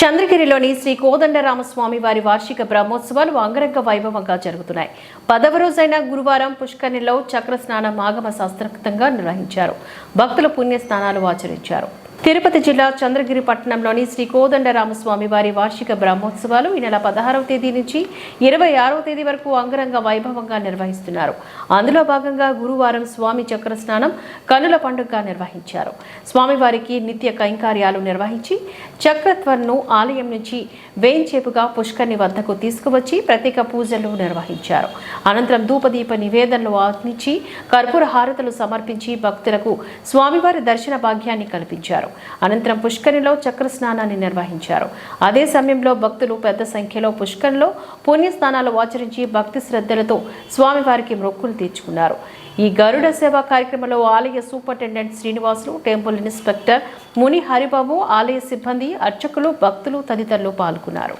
చంద్రగిరిలోని శ్రీ కోదండరామస్వామి వారి వార్షిక బ్రహ్మోత్సవాలు అంగరంగ వైభవంగా జరుగుతున్నాయి. పదవ రోజైన గురువారం పుష్కరిణిలో చక్ర స్నానం శాస్త్రంగా నిర్వహించారు. భక్తులు పుణ్య స్నానాలు ఆచరించారు. తిరుపతి జిల్లా చంద్రగిరి పట్టణంలోని శ్రీ కోదండరామస్వామి వారి వార్షిక బ్రహ్మోత్సవాలు ఈ నెల పదహారవ తేదీ నుంచి ఇరవై ఆరవ తేదీ వరకు అంగరంగ వైభవంగా నిర్వహిస్తున్నారు. అందులో భాగంగా గురువారం స్వామి చక్ర స్నానం కనుల పండుగ నిర్వహించారు. స్వామివారికి నిత్య కైంకార్యాలు నిర్వహించి చక్రత్వర్ను ఆలయం నుంచి వేంచేపుగా పుష్కర్ని వద్దకు తీసుకువచ్చి ప్రత్యేక పూజలు నిర్వహించారు. అనంతరం ధూపదీప నివేదనలు అందించి కర్పూర హారతలు సమర్పించి భక్తులకు స్వామివారి దర్శన భాగ్యాన్ని కల్పించారు. అనంతరం పుష్కరిలో చక్ర స్నానాన్ని నిర్వహించారు. అదే సమయంలో భక్తులు పెద్ద సంఖ్యలో పుష్కరిలో పుణ్యస్నానాలు ఆచరించి భక్తి శ్రద్ధలతో స్వామివారికి మొక్కులు తీర్చుకున్నారు. ఈ గరుడ సేవా కార్యక్రమంలో ఆలయ సూపరింటెండెంట్ శ్రీనివాసులు టెంపుల్ ఇన్స్పెక్టర్ ముని హరిబాబు ఆలయ సిబ్బంది అర్చకులు భక్తులు తదితరులు పాల్గొన్నారు.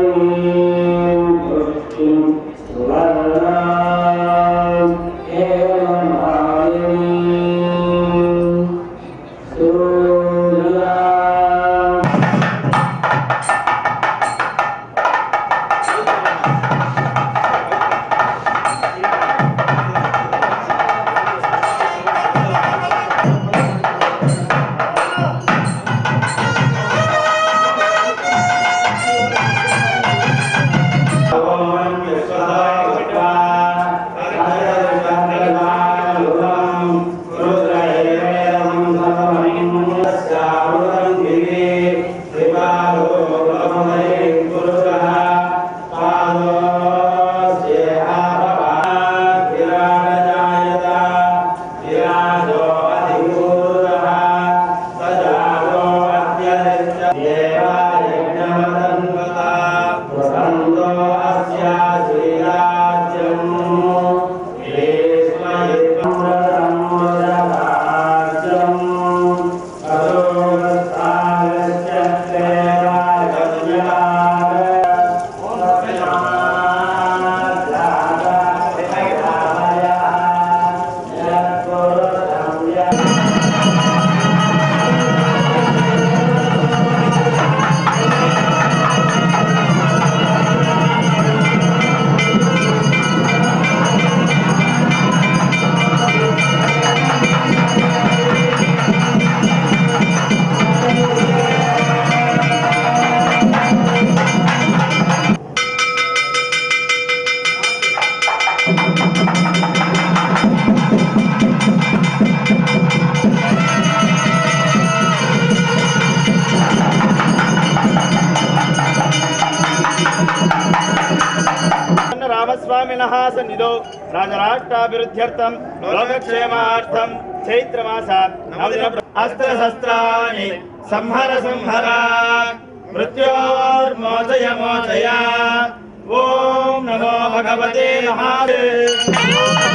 الْعَالَمِينَ రామస్వామిన సన్నిధో రాజరాష్ట్రాభివృద్ధ్యర్థం లోకక్షేమార్థం చైత్రమాసాత్ నవదిన అస్త్రశస్త్రాన్ని సంహర సంహర మృత్యోర్మోచయ మోచయ ఓం నమో భగవతే మహాదేవ